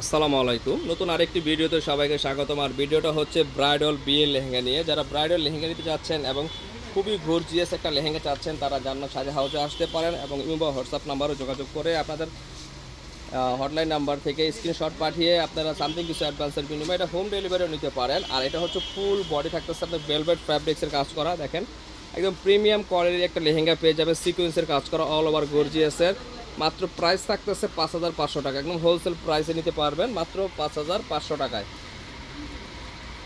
আসসালামু আলাইকুম। নতুন আরেকটি ভিডিওতে সবাইকে স্বাগতম। আর ভিডিওটা হচ্ছে ব্রাইডাল বিয়ে লেহেঙ্গা নিয়ে। যারা ব্রাইডাল লেহেঙ্গা নিতে চাচ্ছেন এবং খুবই গর্জিয়াস একটা লেহেঙ্গা চাচ্ছেন, তারা জান্নাত সাজা হাউসে আসতে পারেন এবং ইমো হোয়াটসঅ্যাপ নাম্বারও যোগাযোগ করে আপনাদের হটলাইন নাম্বার থেকে স্ক্রিনশট পাঠিয়ে আপনারা সামথিং কিছু অ্যাডভান্সের বিনিময়ে এটা হোম ডেলিভারিও নিতে পারেন। আর এটা হচ্ছে ফুল বডি থাকতেছে আপনার ভেলভেট ফ্যাব্রিক্সের কাজ করা। দেখেন, একদম প্রিমিয়াম কোয়ালিটির একটা লেহেঙ্গা পেয়ে যাবে সিকোয়েন্সের কাজ করা অল ওভার গর্জিয়াসের মাত্র প্রাইস থাকতেছে পাঁচ হাজার পাঁচশো টাকা। একদম হোলসেল প্রাইসে নিতে পারবেন মাত্র পাঁচ হাজার পাঁচশো টাকায়।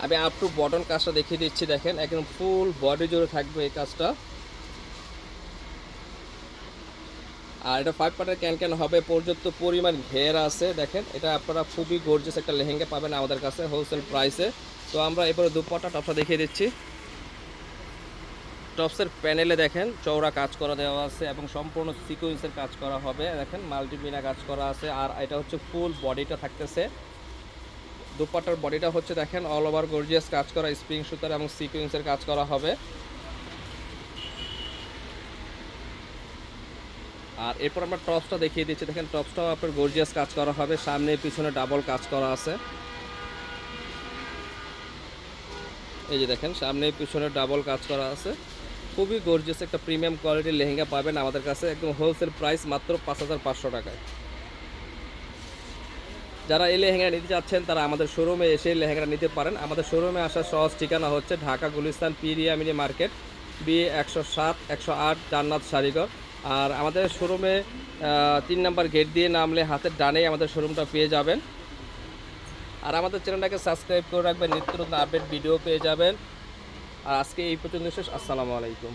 আমি আপ টু বটন কাজটা দেখিয়ে দিচ্ছি, দেখেন, একদম ফুল বডি জুড়ে থাকবে এই কাজটা। আর এটা ফাইভ পার্টের ক্যান ক্যান হবে পর্যাপ্ত পরিমাণ ঘের আছে, দেখেন, এটা আপনারা খুবই গর্জিয়াস একটা লেহেঙ্গা পাবেন আমাদের কাছে হোলসেল প্রাইসে তো আমরা এরপরে দুপাটা টপটা দেখিয়ে দিচ্ছি। টপসের প্যানেলে দেখেন, চওড়া কাজ করা দেওয়া আছে এবং সম্পূর্ণ সিকোয়েন্সের কাজ করা হবে। দেখেন মাল্টিমিনা কাজ করা আছে আর এটা হচ্ছে ফুল বডিটা থাকতেছে। দুপাটার বডিটা হচ্ছে, দেখেন অল ওভার গর্জিয়াস কাজ করা স্প্রিং সুতার এবং সিকোয়েন্সের কাজ করা হবে। আর এরপর আমরা টপসটা দেখিয়ে দিচ্ছি। দেখেন টপসটাও আপনার গর্জিয়াস কাজ করা হবে। সামনে পিছনে ডাবল কাজ করা আছে। এই যে দেখেন, সামনে পিছনে ডাবল কাজ করা আছে। খুবই গর্জিয়াস একটা প্রিমিয়াম কোয়ালিটির লেহেঙ্গা পাবেন আমাদের কাছে, একদম হোলসেল প্রাইস মাত্র পাঁচ হাজার পাঁচশো টাকায়। যারা এই লেহেঙ্গা নিতে চাচ্ছেন, তারা আমাদের শোরুমে এসে লেহেঙ্গাটা নিতে পারেন। আমাদের শোরুমে আসার সহজ ঠিকানা হচ্ছে ঢাকা গুলিস্তান পিরিয়ামিনি মার্কেট, বি একশো সাত, একশো আট, জান্নাত শাড়িঘর। আর আমাদের শোরুমে তিন নাম্বার গেট দিয়ে নামলে হাতের ডানেই আমাদের শোরুমটা পেয়ে যাবেন। আর আমাদের চ্যানেলটাকে সাবস্ক্রাইব করে রাখবেন। নিত্য নতুন আপডেট ভিডিও পেয়ে যাবেন। আর আজকে এই পর্যন্ত শেষ। আসসালামু আলাইকুম।